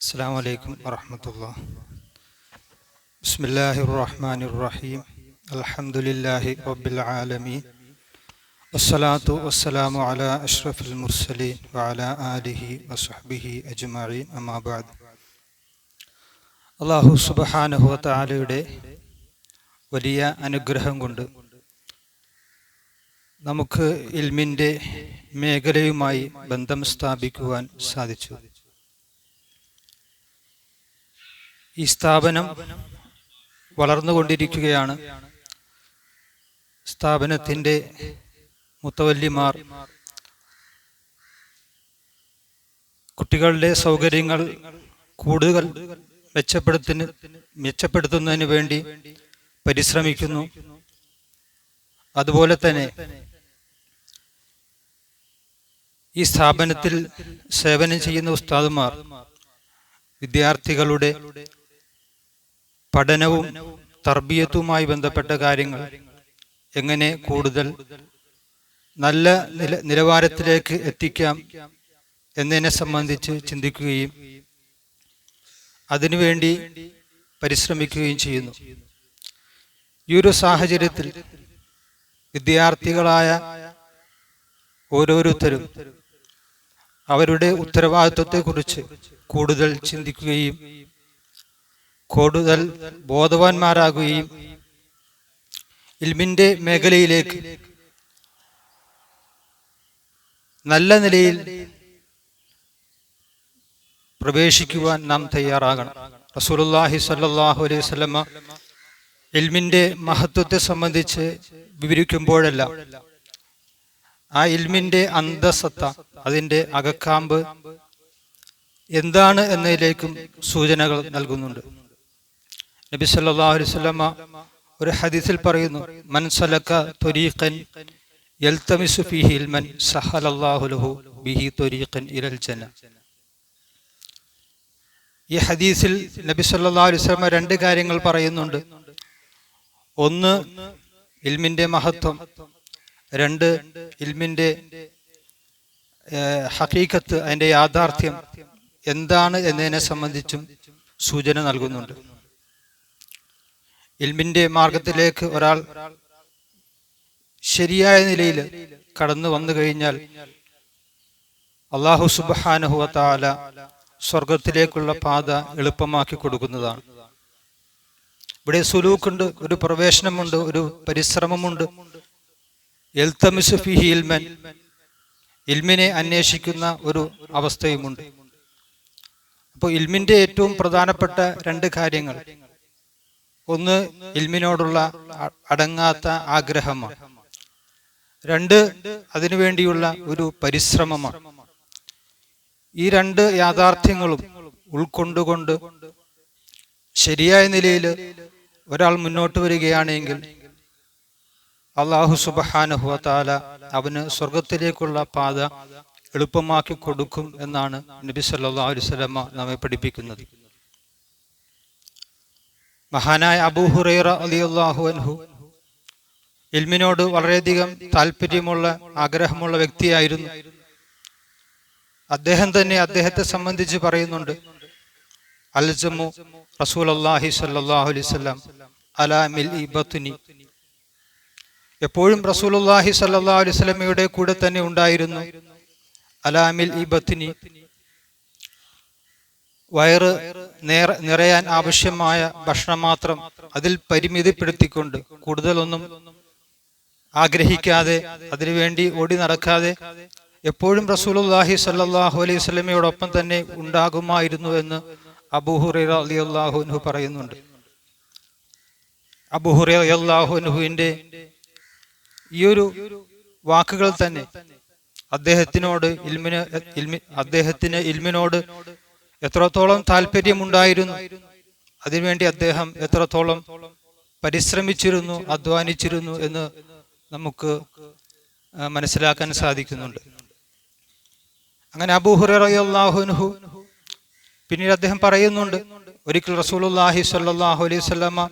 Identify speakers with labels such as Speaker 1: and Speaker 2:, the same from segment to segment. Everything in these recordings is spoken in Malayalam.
Speaker 1: السلام عليكم ورحمة الله بسم الله الرحمن الرحيم الحمد لله رب العالمين والصلاة والسلام على أشرف المرسلين وعلى آله وصحبه أجمعين أما بعد അള്ളാഹു സുബഹാനഹു താലയുടെ വലിയ അനുഗ്രഹം കൊണ്ട് നമുക്ക് ഇൽമിൻ്റെ മേഖലയുമായി ബന്ധം സ്ഥാപിക്കുവാൻ സാധിച്ചു ഈ സ്ഥാപനം വളർന്നുകൊണ്ടിരിക്കുകയാണ്. സ്ഥാപനത്തിന്റെ മുത്തവല്ലിമാർ കുട്ടികളുടെ സൗകര്യങ്ങൾ കൂടുതൽ മെച്ചപ്പെടുത്തിന് മെച്ചപ്പെടുത്തുന്നതിന് വേണ്ടി പരിശ്രമിക്കുന്നു. അതുപോലെ തന്നെ ഈ സ്ഥാപനത്തിൽ സേവനം ചെയ്യുന്ന ഉസ്താദുമാർ വിദ്യാർത്ഥികളുടെ പഠനവും തർബീയത്തുമായി ബന്ധപ്പെട്ട കാര്യങ്ങൾ. എങ്ങനെ കൂടുതൽ നല്ല നില നിലവാരത്തിലേക്ക് എത്തിക്കാം എന്നതിനെ സംബന്ധിച്ച് ചിന്തിക്കുകയും അതിനുവേണ്ടി പരിശ്രമിക്കുകയും ചെയ്യുന്നു. ഈ ഒരു സാഹചര്യത്തിൽ വിദ്യാർത്ഥികളായ ഓരോരുത്തരും അവരുടെ ഉത്തരവാദിത്വത്തെക്കുറിച്ച് കൂടുതൽ ചിന്തിക്കുകയും കൂടുതൽ ബോധവാന്മാരാകുകയും ഇൽമിന്റെ മേഖലയിലേക്ക് നല്ല നിലയിൽ പ്രവേശിക്കുവാൻ നാം തയ്യാറാകണം. റസൂലുള്ളാഹി സല്ലാഹു അലൈഹി വസല്ലമ ഇൽമിന്റെ മഹത്വത്തെ സംബന്ധിച്ച് വിവരിക്കുമ്പോഴെല്ലാം ആ ഇൽമിന്റെ അന്തസത്ത അതിന്റെ അകക്കാമ്പ് എന്താണ് എന്നതിലേക്കും സൂചനകൾ നൽകുന്നുണ്ട്. നബി സല്ലല്ലാഹു അലൈഹി വസല്ലമ ഒരു ഹദീസിൽ പറയുന്നു മൻ സലക ത്വരീഖൻ യൽതമിസു ഫീഹി ഇൽമൻ സഹലല്ലാഹു ലഹു ബിഹി ത്വരീഖൻ ഇലൽ ജന്ന. ഈ ഹദീസിൽ നബി സല്ലല്ലാഹു അലൈഹി വസല്ലമ രണ്ട് കാര്യങ്ങൾ പറയുന്നുണ്ട്. ഒന്ന് ഇൽമിന്റെ മഹത്വം. രണ്ട് ഇൽമിന്റെ ഹക്കീക്കത്ത് അതിന്റെ യാഥാർത്ഥ്യം. എന്താണ് എന്നതിനെ സംബന്ധിച്ചും സൂചന നൽകുന്നുണ്ട്. ഇൽമിന്റെ മാർഗത്തിലേക്ക് ഒരാൾ ശരിയായ നിലയിൽ കടന്നു വന്നു കഴിഞ്ഞാൽ അള്ളാഹു സുബാനുഹുവ താല സ്വർഗത്തിലേക്കുള്ള പാത എളുപ്പമാക്കി കൊടുക്കുന്നതാണ്. ഇവിടെ സുലൂക്കുണ്ട് ഒരു പ്രവേശനമുണ്ട് ഒരു പരിശ്രമമുണ്ട്. ഇൽമിനെ അന്വേഷിക്കുന്ന ഒരു അവസ്ഥയുമുണ്ട്. അപ്പോൾ ഇൽമിന്റെ ഏറ്റവും പ്രധാനപ്പെട്ട രണ്ട് കാര്യങ്ങൾ. ഒന്ന് ഇൽമിനോടുള്ള അടങ്ങാത്ത ആഗ്രഹമാണ്. രണ്ട് അതിനുവേണ്ടിയുള്ള ഒരു പരിശ്രമമാണ്. ഈ രണ്ട് യാഥാർത്ഥ്യങ്ങളും ഉൾക്കൊണ്ടുകൊണ്ട് ശരിയായ നിലയിൽ ഒരാൾ മുന്നോട്ട് വരികയാണെങ്കിൽ അള്ളാഹു സുബഹാനഹുവ താല അവന് സ്വർഗത്തിലേക്കുള്ള പാത എളുപ്പമാക്കി കൊടുക്കും എന്നാണ് നബി സല്ലാ അലുസലമ നമ്മെ പഠിപ്പിക്കുന്നത്. മഹാനായ അബൂഹുറൈറ അലി അള്ളാഹു അൻഹു ഇൽമിനോട് വളരെയധികം താല്പര്യമുള്ള ആഗ്രഹമുള്ള വ്യക്തിയായിരുന്നു. അദ്ദേഹം തന്നെ അദ്ദേഹത്തെ സംബന്ധിച്ച് പറയുന്നുണ്ട്. അൽജമു റസൂൽ അള്ളാഹി സല്ലാഹു അലൈവല്ലാം അലാമിൽ ഇബത്തുനി എപ്പോഴും അള്ളാഹി സല്ലാ അലൈഹി സ്വലമയുടെ കൂടെ തന്നെ ഉണ്ടായിരുന്നു. അലാമിൽ ഇബത്തിനി വയറ് നിറയാൻ ആവശ്യമായ ഭക്ഷണം മാത്രം അതിൽ പരിമിതിപ്പെടുത്തിക്കൊണ്ട് കൂടുതലൊന്നും ആഗ്രഹിക്കാതെ അതിനുവേണ്ടി ഓടി നടക്കാതെ എപ്പോഴും റസൂലുല്ലാഹി സല്ലാഹു അലൈഹി സ്വലമയോടൊപ്പം തന്നെ ഉണ്ടാകുമായിരുന്നു എന്ന് അബൂഹുറ അലി അള്ളാഹുനു പറയുന്നുണ്ട്. അബുഹുറ അള്ളാഹുനുഹുവിന്റെ ഈ ഒരു വാക്കുകൾ തന്നെ അദ്ദേഹത്തിനോട് ഇൽമിന് ഇൽമി അദ്ദേഹത്തിന് ഇൽമിനോട് എത്രത്തോളം താല്പര്യമുണ്ടായിരുന്നു അതിനുവേണ്ടി അദ്ദേഹം എത്രത്തോളം പരിശ്രമിച്ചിരുന്നു അധ്വാനിച്ചിരുന്നു എന്ന് നമുക്ക് മനസ്സിലാക്കാൻ സാധിക്കുന്നുണ്ട്. അങ്ങനെ അബൂഹുറാഹുനുഹു പിന്നീട് അദ്ദേഹം പറയുന്നുണ്ട് ഒരിക്കൽ റസൂലുല്ലാഹി സ്വല്ലല്ലാഹു അലൈഹി സ്വല്ലാമ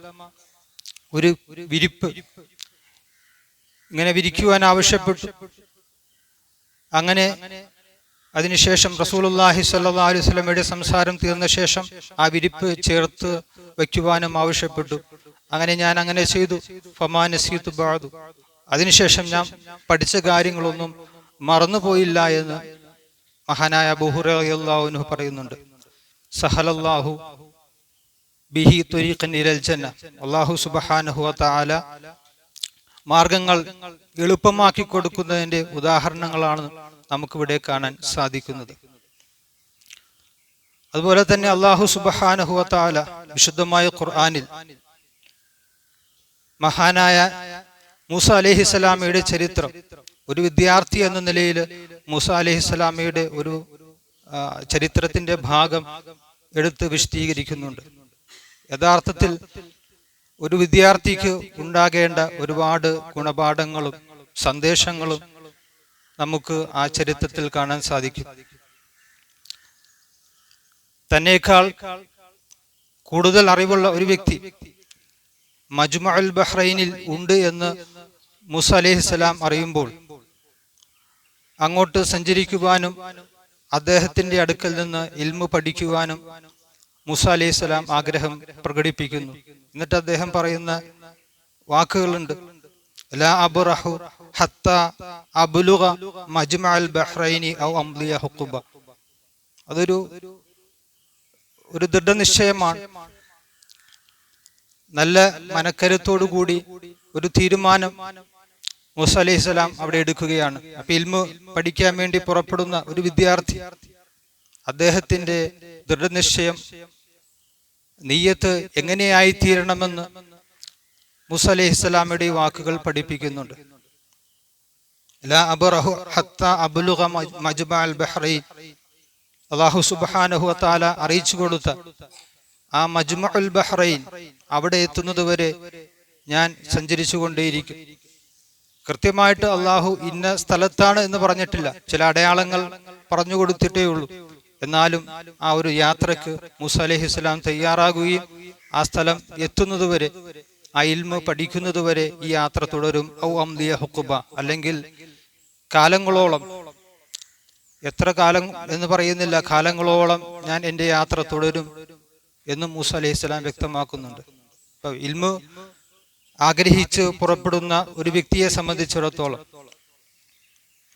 Speaker 1: ഒരു വിരിപ്പ് ഇങ്ങനെ വിരിക്കുവാൻ ആവശ്യപ്പെട്ടു. അങ്ങനെ അതിനുശേഷം റസൂലുല്ലാഹി സല്ലാ അലൈഹി സ്വലമയുടെ സംസാരം തീർന്ന ശേഷം ആ വിരിപ്പ് ചേർത്ത് വയ്ക്കുവാനും ആവശ്യപ്പെട്ടു. അങ്ങനെ ഞാൻ അങ്ങനെ ചെയ്തു. ഫമാനസീത്തു ബാദു അതിനുശേഷം ഞാൻ പഠിച്ച കാര്യങ്ങളൊന്നും മറന്നുപോയില്ല എന്ന് മഹാനായ ബുഹുറു പറയുന്നുണ്ട്. സഹലല്ലാഹു ബിഹി തുരീഖൻ ഇരൽ ജന്ന. അള്ളാഹു സുബഹാനഹു താല മാർഗങ്ങൾ എളുപ്പമാക്കി കൊടുക്കുന്നതിന്റെ ഉദാഹരണങ്ങളാണ് നമുക്കിവിടെ കാണാൻ സാധിക്കുന്നത്. അതുപോലെ തന്നെ അള്ളാഹു സുബഹാനഹു തആല വിശുദ്ധമായ ഖുർആാനിൽ മഹാനായ മൂസ അലഹിസ്സലാമയുടെ ചരിത്രം ഒരു വിദ്യാർത്ഥി എന്ന നിലയിൽ മൂസ അലഹിസ്സലാമയുടെ ഒരു ചരിത്രത്തിന്റെ ഭാഗം എടുത്ത് വിശദീകരിക്കുന്നുണ്ട്. യഥാർത്ഥത്തിൽ ഒരു വിദ്യാർത്ഥിക്ക് ഉണ്ടാകേണ്ട ഒരുപാട് ഗുണപാഠങ്ങളും സന്ദേശങ്ങളും നമുക്ക് ആ ചരിത്രത്തിൽ കാണാൻ സാധിക്കും. തന്നേക്കാൾ കൂടുതൽ അറിവുള്ള ഒരു വ്യക്തി മജ്മ അൽ ബഹ്റൈനിൽ ഉണ്ട് എന്ന് മുസ അലഹിസ്സലാം അറിയുമ്പോൾ അങ്ങോട്ട് സഞ്ചരിക്കുവാനും അദ്ദേഹത്തിന്റെ അടുക്കൽ നിന്ന് ഇൽമു പഠിക്കുവാനും മുസ അലിഹിസ്സലാം ആഗ്രഹം പ്രകടിപ്പിക്കുന്നു. എന്നിട്ട് അദ്ദേഹം പറയുന്ന വാക്കുകളുണ്ട് ലാ അബ്റഹു ഹത്ത അബ്ലുഗ മജ്മ അൽ ബഹ്റൈനി ഔ അംലിയ ഹുക്കുബ. അതൊരു ഒരു ദൃഢനിശ്ചയമാണ്. നല്ല മനക്കരുത്തോടു കൂടി ഒരു തീരുമാനം മൂസ അലൈഹി സ്വലാം അവിടെ എടുക്കുകയാണ്. അപ്പൊ ഇൽമു പഠിക്കാൻ വേണ്ടി പുറപ്പെടുന്ന ഒരു വിദ്യാർത്ഥി അദ്ദേഹത്തിന്റെ ദൃഢനിശ്ചയം നീയത്ത് എങ്ങനെയായി തീരണമെന്ന് മൂസ അലൈഹി സ്വലാമയുടെ വാക്കുകൾ പഠിപ്പിക്കുന്നുണ്ട് ലാ അബ്റഹു ഹത്ത അബ്ലുഗ മജ്മ അൽ ബഹ്റൈൻ അള്ളാഹു സുബ്ഹാനഹു വതആല അറിയിച്ചു കൊടുത്ത ആ മജ്മുൽ ബഹ്റൈൻ അവിടെ എത്തുന്നതുവരെ ഞാൻ സഞ്ചരിച്ചു കൊണ്ടേയിരിക്കും. കൃത്യമായിട്ട് അള്ളാഹു ഇന്ന സ്ഥലത്താണ് എന്ന് പറഞ്ഞിട്ടില്ല. ചില അടയാളങ്ങൾ പറഞ്ഞു കൊടുത്തിട്ടേ ഉള്ളൂ. എന്നാലും ആ ഒരു യാത്രയ്ക്ക് മൂസ അലഹി ഇസ്ലാം തയ്യാറാകുകയും ആ സ്ഥലം എത്തുന്നതുവരെ ആ ഇൽമ പഠിക്കുന്നതുവരെ ഈ യാത്ര തുടരും. ഔ അംദിയ ഹുക്കുബ അല്ലെങ്കിൽ കാലങ്ങളോളം. എത്ര കാലം എന്ന് പറയുന്നില്ല. കാലങ്ങളോളം ഞാൻ എന്റെ യാത്ര തുടരും എന്നും മൂസ അലൈഹി സ്വലാം വ്യക്തമാക്കുന്നുണ്ട്. അപ്പൊ ഇൽമു ആഗ്രഹിച്ച് പുറപ്പെടുന്ന ഒരു വ്യക്തിയെ സംബന്ധിച്ചിടത്തോളം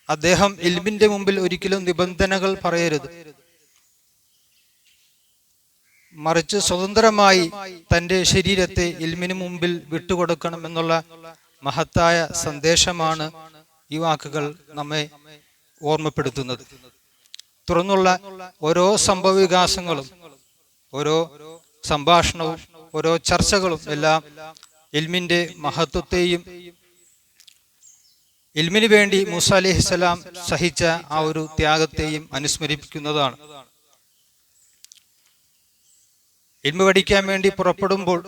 Speaker 1: അദ്ദേഹം ഇൽമിന്റെ മുമ്പിൽ ഒരിക്കലും നിബന്ധനകൾ പറയരുത്. മറിച്ച് സ്വതന്ത്രമായി തന്റെ ശരീരത്തെ ഇൽമിന് മുമ്പിൽ വിട്ടുകൊടുക്കണം എന്നുള്ള മഹത്തായ സന്ദേശമാണ് ഈ വാക്കുകൾ നമ്മെ ഓർമ്മപ്പെടുത്തുന്നത്. തുറന്നുള്ള ഓരോ സംഭവ വികാസങ്ങളും ഓരോ സംഭാഷണവും ഓരോ ചർച്ചകളും എല്ലാം ഇൽമിന്റെ മഹത്വത്തെയും ഇൽമിന് വേണ്ടി മൂസ അലിഹിസ്സലാം സഹിച്ച ആ ഒരു ത്യാഗത്തെയും അനുസ്മരിപ്പിക്കുന്നതാണ്. ഇൽമ പഠിക്കാൻ വേണ്ടി പുറപ്പെടുമ്പോൾ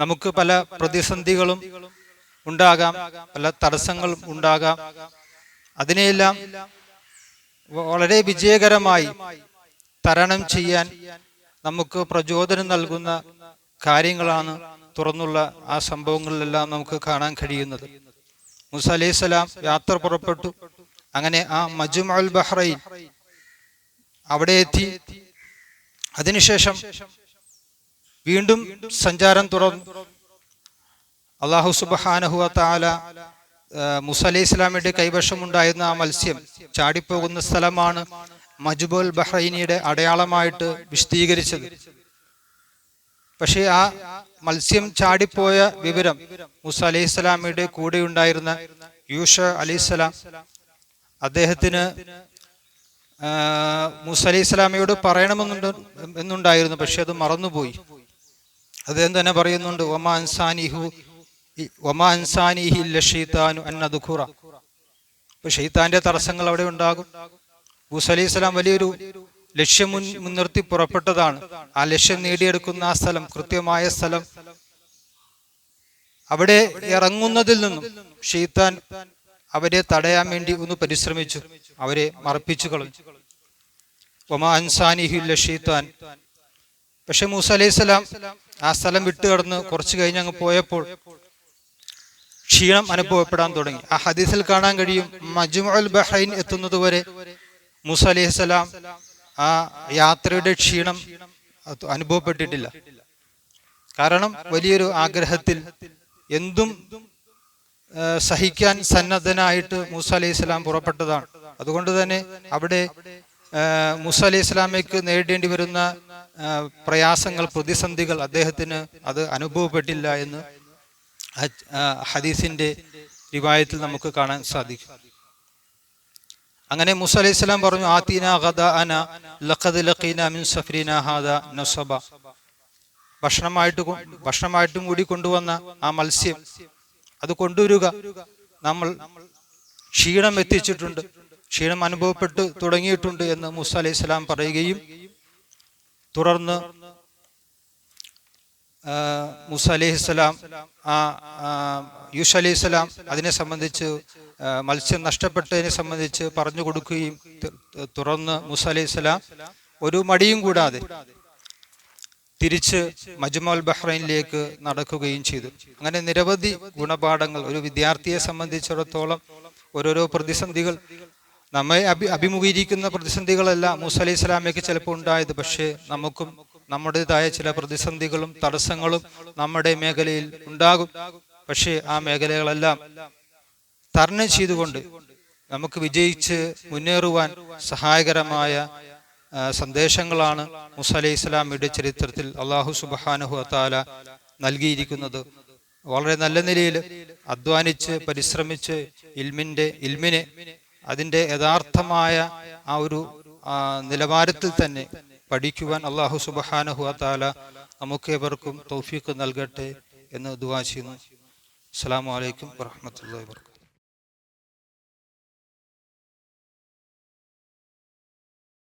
Speaker 1: നമുക്ക് പല പ്രതിസന്ധികളും ഉണ്ടാകാം പല തടസ്സങ്ങളും ഉണ്ടാകാം. അതിനെയെല്ലാം വളരെ വിജയകരമായി തരണം ചെയ്യാൻ നമുക്ക് പ്രചോദനം നൽകുന്ന കാര്യങ്ങളാണ് തുറന്നുള്ള ആ സംഭവങ്ങളിലെല്ലാം നമുക്ക് കാണാൻ കഴിയുന്നത്. മുസ അലൈഹി യാത്ര പുറപ്പെട്ടു. അങ്ങനെ ആ മജും അൽ ബഹ്റൈൻ അവിടെ എത്തി. അതിനുശേഷം വീണ്ടും സഞ്ചാരം തുറന്നു. അള്ളാഹു സുബാനഹുവ താല മുസ അലൈഹി ഇസ്ലാമിയുടെ കൈവശമുണ്ടായിരുന്ന ആ മത്സ്യം ചാടിപ്പോകുന്ന സ്ഥലമാണ് മജുബുൽ ബഹ്റൈനിയുടെ അടയാളമായിട്ട് വിശദീകരിച്ചത്. പക്ഷേ ആ മത്സ്യം ചാടിപ്പോയ വിവരം മുസ അലൈഹി സ്വലാമിയുടെ കൂടെ ഉണ്ടായിരുന്ന യൂഷ അലൈഹിസ്സലാം അദ്ദേഹത്തിന് മുസ അലൈഹി സ്വലാമയോട് പറയണമെന്നുണ്ട് എന്നുണ്ടായിരുന്നു പക്ഷെ അത് മറന്നുപോയി. അദ്ദേഹം തന്നെ പറയുന്നുണ്ട് ഒമാ അൻസാനിഹു ഇ- ഷെയ്ത്താന്റെ തടസ്സങ്ങൾ അവിടെ ഉണ്ടാകും. മൂസ വലിയൊരു ലക്ഷ്യം മുൻ മുൻനിർത്തി പുറപ്പെട്ടതാണ്. ആ ലക്ഷ്യം നേടിയെടുക്കുന്ന ആ സ്ഥലം കൃത്യമായ സ്ഥലം. അവിടെ ഇറങ്ങുന്നതിൽ നിന്നും ഷെയ്ത്താൻ അവരെ തടയാൻ വേണ്ടി ഒന്ന് പരിശ്രമിച്ചു. അവരെ മറപ്പിച്ചു കളഞ്ഞു. ഒമാ പക്ഷെ മൂസ അലൈഹി സ്വലാം ആ സ്ഥലം വിട്ടുകടന്ന് കുറച്ചു കഴിഞ്ഞ് അങ്ങ് പോയപ്പോൾ ക്ഷീണം അനുഭവപ്പെടാൻ തുടങ്ങി. ആ ഹദീസിൽ കാണാൻ കഴിയും മജ്മുഅൽ ബഹ്റൈൻ എത്തുന്നതുവരെ മൂസ അലൈഹിസ്സലാം ആ യാത്രയുടെ ക്ഷീണം അനുഭവപ്പെട്ടിട്ടില്ല. കാരണം വലിയൊരു ആഗ്രഹത്തിൽ എന്തും സഹിക്കാൻ സന്നദ്ധനായിട്ട് മൂസ അലൈഹി സ്വലാം പുറപ്പെട്ടതാണ്. അതുകൊണ്ട് തന്നെ അവിടെ മൂസ അലൈഹി സ്വലാമയ്ക്ക് നേരിടേണ്ടി വരുന്ന പ്രയാസങ്ങൾ പ്രതിസന്ധികൾ അദ്ദേഹത്തിന് അത് അനുഭവപ്പെട്ടില്ല എന്ന് ഹദീസിന്റെ റിവായത്തിൽ നമുക്ക് കാണാൻ സാധിക്കും. അങ്ങനെ മുസ പറഞ്ഞു ആത്തീന ഗദ അന ലഖദ് ലഖീന മിൻ സഫരീന ഹാദ നസബ. ഭക്ഷണമായിട്ട് ഭക്ഷണമായിട്ടും കൂടി കൊണ്ടുവന്ന ആ മത്സ്യം അത് കൊണ്ടുവരിക നമ്മൾ ക്ഷീണം എത്തിച്ചിട്ടുണ്ട് ക്ഷീണം അനുഭവപ്പെട്ട് തുടങ്ങിയിട്ടുണ്ട് എന്ന് മൂസ അലൈഹി പറയുകയും തുടർന്ന് മൂസ അലൈഹി സ്വലാം ആ യൂഷ അലൈഹി സ്വലാം അതിനെ സംബന്ധിച്ച് മത്സ്യം നഷ്ടപ്പെട്ടതിനെ സംബന്ധിച്ച് പറഞ്ഞു കൊടുക്കുകയും തുറന്ന് മൂസ അലൈഹി സ്വലാം ഒരു മടിയും കൂടാതെ തിരിച്ച് മജ്മൽ ബഹ്റൈനിലേക്ക് നടക്കുകയും ചെയ്തു. അങ്ങനെ നിരവധി ഗുണപാഠങ്ങൾ ഒരു വിദ്യാർത്ഥിയെ സംബന്ധിച്ചിടത്തോളം ഓരോരോ പ്രതിസന്ധികൾ നമ്മെ അഭി അഭിമുഖീകരിക്കുന്ന പ്രതിസന്ധികളല്ല മൂസ അലൈഹി സ്വലാമയ്ക്ക് ചിലപ്പോൾ ഉണ്ടായത് പക്ഷേ നമുക്കും നമ്മുടേതായ ചില പ്രതിസന്ധികളും തടസ്സങ്ങളും നമ്മുടെ മേഖലയിൽ ഉണ്ടാകും. പക്ഷേ ആ മേഖലകളെല്ലാം തരണം ചെയ്തുകൊണ്ട് നമുക്ക് വിജയിച്ച് മുന്നേറുവാൻ സഹായകരമായ സന്ദേശങ്ങളാണ് മുസ അലൈഹി ഇസ്ലാമിയുടെ ചരിത്രത്തിൽ അള്ളാഹു സുബാനുഹു അത്താല നൽകിയിരിക്കുന്നത്. വളരെ നല്ല നിലയിൽ അധ്വാനിച്ച് പരിശ്രമിച്ച് ഇൽമിന്റെ ഇൽമിനെ അതിന്റെ യഥാർത്ഥമായ ആ ഒരു നിലവാരത്തിൽ തന്നെ പഠിക്കുവാൻ അള്ളാഹു സുബാനുഹു താല നമുക്ക് ഏവർക്കും തൗഫീഖ് നൽകട്ടെ എന്ന് ദുവാ ചെയ്യുന്നു. അസ്സാം വലൈക്കും വാഹമത്തല്ലാ വർക്കാത്തു